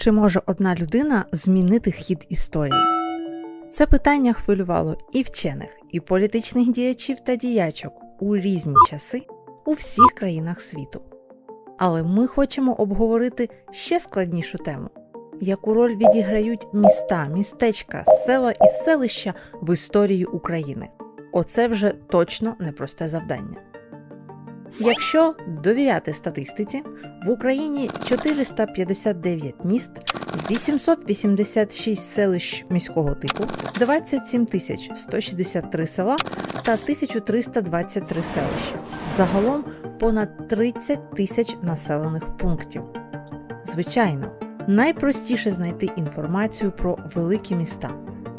Чи може одна людина змінити хід історії? Це питання хвилювало і вчених, і політичних діячів та діячок у різні часи у всіх країнах світу. Але ми хочемо обговорити ще складнішу тему, яку роль відіграють міста, містечка, села і селища в історії України. Оце вже точно непросте завдання. Якщо довіряти статистиці, в Україні 459 міст, 886 селищ міського типу, 27 тисяч 163 села та 1323 селища. Загалом понад 30 тисяч населених пунктів. Звичайно, найпростіше знайти інформацію про великі міста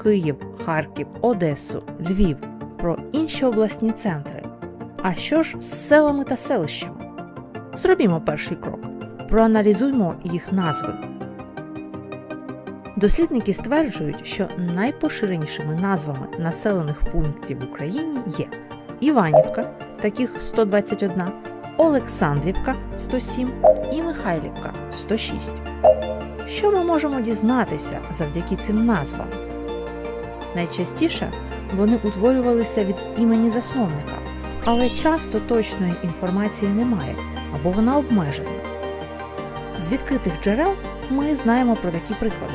Київ, Харків, Одесу, Львів, про інші обласні центри. А що ж з селами та селищами? Зробімо перший крок. Проаналізуймо їх назви. Дослідники стверджують, що найпоширенішими назвами населених пунктів в Україні є Іванівка, таких 121, Олександрівка 107 і Михайлівка 106. Що ми можемо дізнатися завдяки цим назвам? Найчастіше вони утворювалися від імені засновника, але часто точної інформації немає або вона обмежена. З відкритих джерел ми знаємо про такі приклади: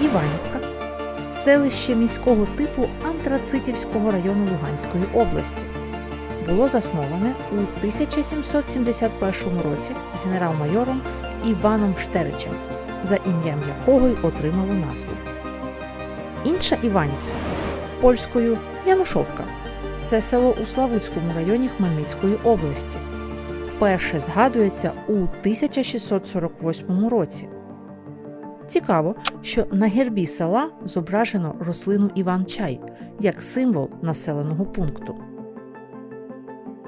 Іванівка, селище міського типу Антрацитівського району Луганської області. Було засноване у 1771 році генерал-майором Іваном Штеричем, за ім'ям якого й отримало назву. Інша Іванівка польською Янушовка. Це село у Славутському районі Хмельницької області. Вперше згадується у 1648 році. Цікаво, що на гербі села зображено рослину Іван-чай як символ населеного пункту.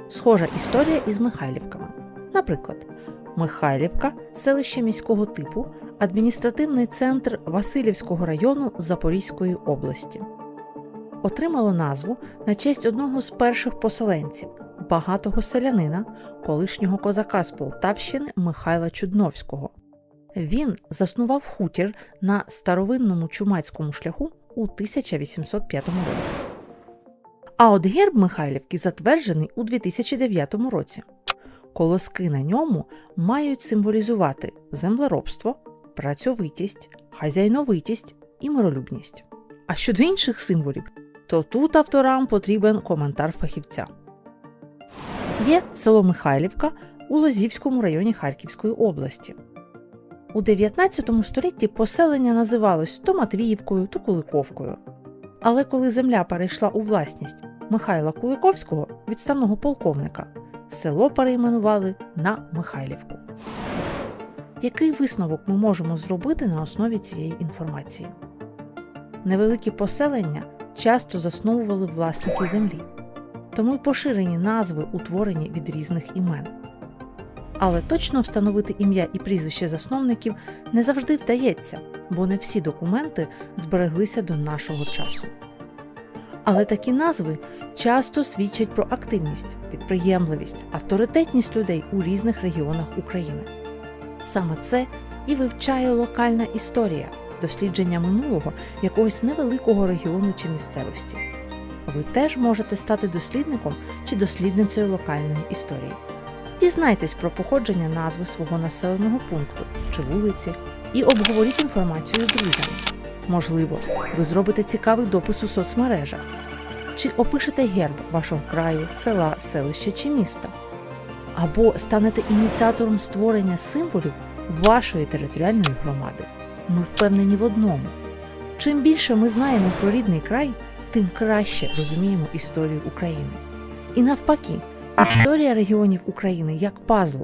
Схожа історія із Михайлівками. Наприклад, Михайлівка селище міського типу, адміністративний центр Васильівського району Запорізької області. Отримало назву на честь одного з перших поселенців, багатого селянина, колишнього козака з Полтавщини Михайла Чудновського. Він заснував хутір на старовинному чумацькому шляху у 1805 році. А от герб Михайлівки затверджений у 2009 році. Колоски на ньому мають символізувати землеробство, працьовитість, хазяйновитість і миролюбність. А щодо інших символів, то тут авторам потрібен коментар фахівця. Є село Михайлівка у Лозівському районі Харківської області. У 19 столітті поселення називалось то Матвіївкою, то Куликовкою. Але коли земля перейшла у власність Михайла Куликовського, відставного полковника, село перейменували на Михайлівку. Який висновок ми можемо зробити на основі цієї інформації? Невеликі поселення часто засновували власники землі, тому й поширені назви утворені від різних імен. Але точно встановити ім'я і прізвище засновників не завжди вдається, бо не всі документи збереглися до нашого часу. Але такі назви часто свідчать про активність, підприємливість, авторитетність людей у різних регіонах України. Саме це і вивчає локальна історія, дослідження минулого якогось невеликого регіону чи місцевості. Ви теж можете стати дослідником чи дослідницею локальної історії. Дізнайтесь про походження назви свого населеного пункту чи вулиці і обговоріть інформацію з друзями. Можливо, ви зробите цікавий допис у соцмережах чи опишете герб вашого краю, села, селища чи міста, або станете ініціатором створення символів вашої територіальної громади. Ми впевнені в одному: чим більше ми знаємо про рідний край, тим краще розуміємо історію України. І навпаки, історія регіонів України як пазл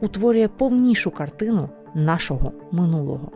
утворює повнішу картину нашого минулого.